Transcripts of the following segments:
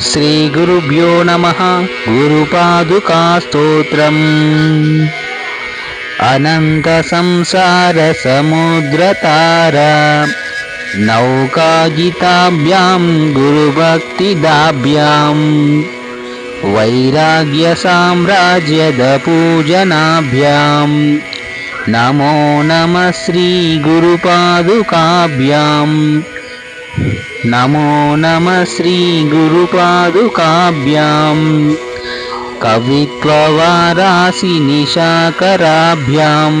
श्रीगुरुभ्यो नमः। गुरुपादुकास्तोत्रम्। अनन्तसंसारसमुद्रतार। नौकागिताभ्यां गुरुभक्तिदाभ्यां वैराग्यसाम्राज्यदपूजनाभ्यां नमो नमः श्रीगुरुपादुकाभ्याम् नमो नमः श्रीगुरुपादुकाभ्यां कवित्ववारासि निशाकराभ्यां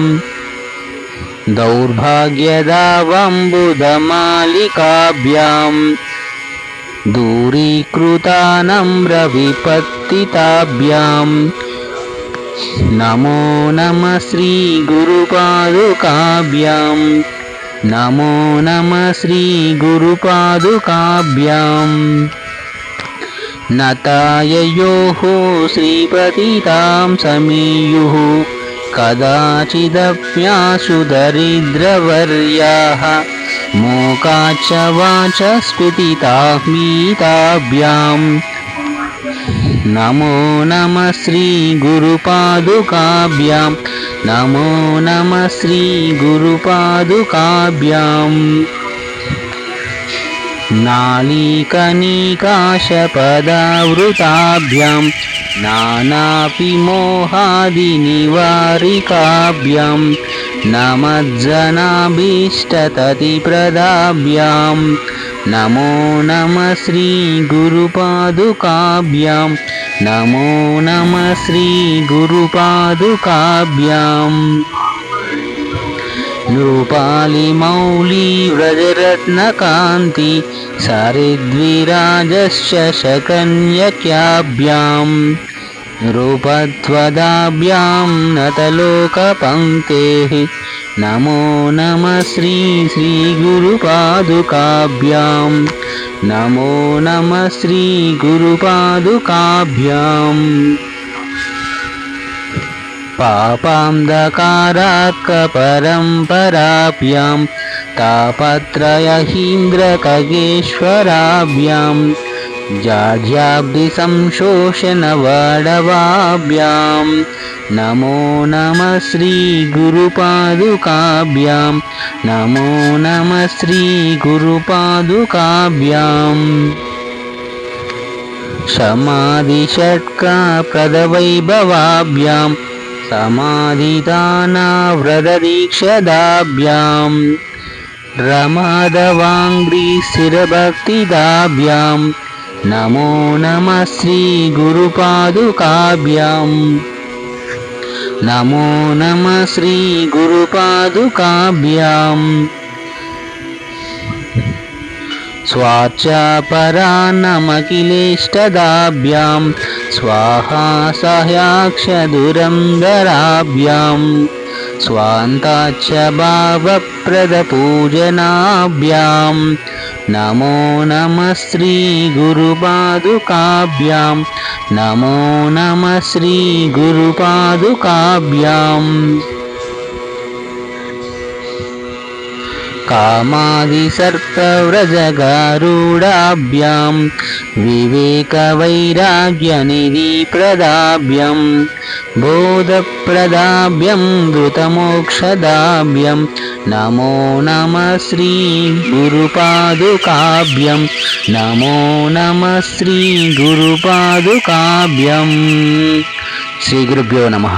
दौर्भाग्यदावम्बुदमालिकाभ्यां दूरीकृतानम्रविपत्तिताभ्यां। नमो नमः श्रीगुरुपादुकाभ्याम् नमो नमः श्रीगुरुपादुकाभ्याम् नताययोः श्रीपतितां समीयुः। कदाचिदप्यासु दरिद्रवर्याः मोकाच्च वाचस्फुटिताह्मीताभ्याम् नमो नमः श्रीगुरुपादुकाभ्यां नमो नमः श्रीगुरुपादुकाभ्याम् नालीकनिकाशपदावृताभ्यां नानापि मोहादिनिवारिकाभ्यां नमज्जनाभीष्टततिप्रदाभ्यां नमो नमः श्रीगुरुपादुकाभ्यां नमो नमः श्रीगुरुपादुकाभ्याम् नृपालिमौली व्रजरत्नकान्ति सरिद्विराजश्च शकन्यक्याभ्यां। नृपत्वदाभ्यां नतलोकपङ्क्तेः नमो नमः श्री श्रीगुरुपादुकाभ्यां नमो नमः श्रीगुरुपादुकाभ्याम् पापान्धकारात्कपरम्पराभ्यां तापत्रयहीन्द्रकगेश्वराभ्यां जाढ्याब्धिसंशोषणवडवाभ्यां नमो नमः श्रीगुरुपादुकाभ्यां नमो नमः श्रीगुरुपादुकाभ्याम् समाधिषट्काप्रदवैभवाभ्यां। समाधिदानाव्रतदीक्षदाभ्यां रमादवाङ्घ्रिस्थिरभक्तिदाभ्यां नमो नमः श्रीगुरुपादुकाभ्याम् नमो नमः श्रीगुरुपादुकाभ्याम् स्वाचापरान्नमखिलेष्टदाभ्यां स्वाहा सह्याक्षदुरन्दराभ्यां स्वान्ताच्च भावप्रदपूजनाभ्यां। नमो नमः श्रीगुरुपादुकाभ्यां। नमो नमः श्रीगुरुपादुकाभ्याम् कामादिसर्पव्रजगारूढाभ्यां विवेकवैराग्यनिधिप्रदाभ्यं बोधप्रदाभ्यं धृतमोक्षदाभ्यं नमो नमः श्रीगुरुपादुकाभ्यं नमो नमः श्रीगुरुपादुकाभ्यं। श्रीगुरुभ्यो नमः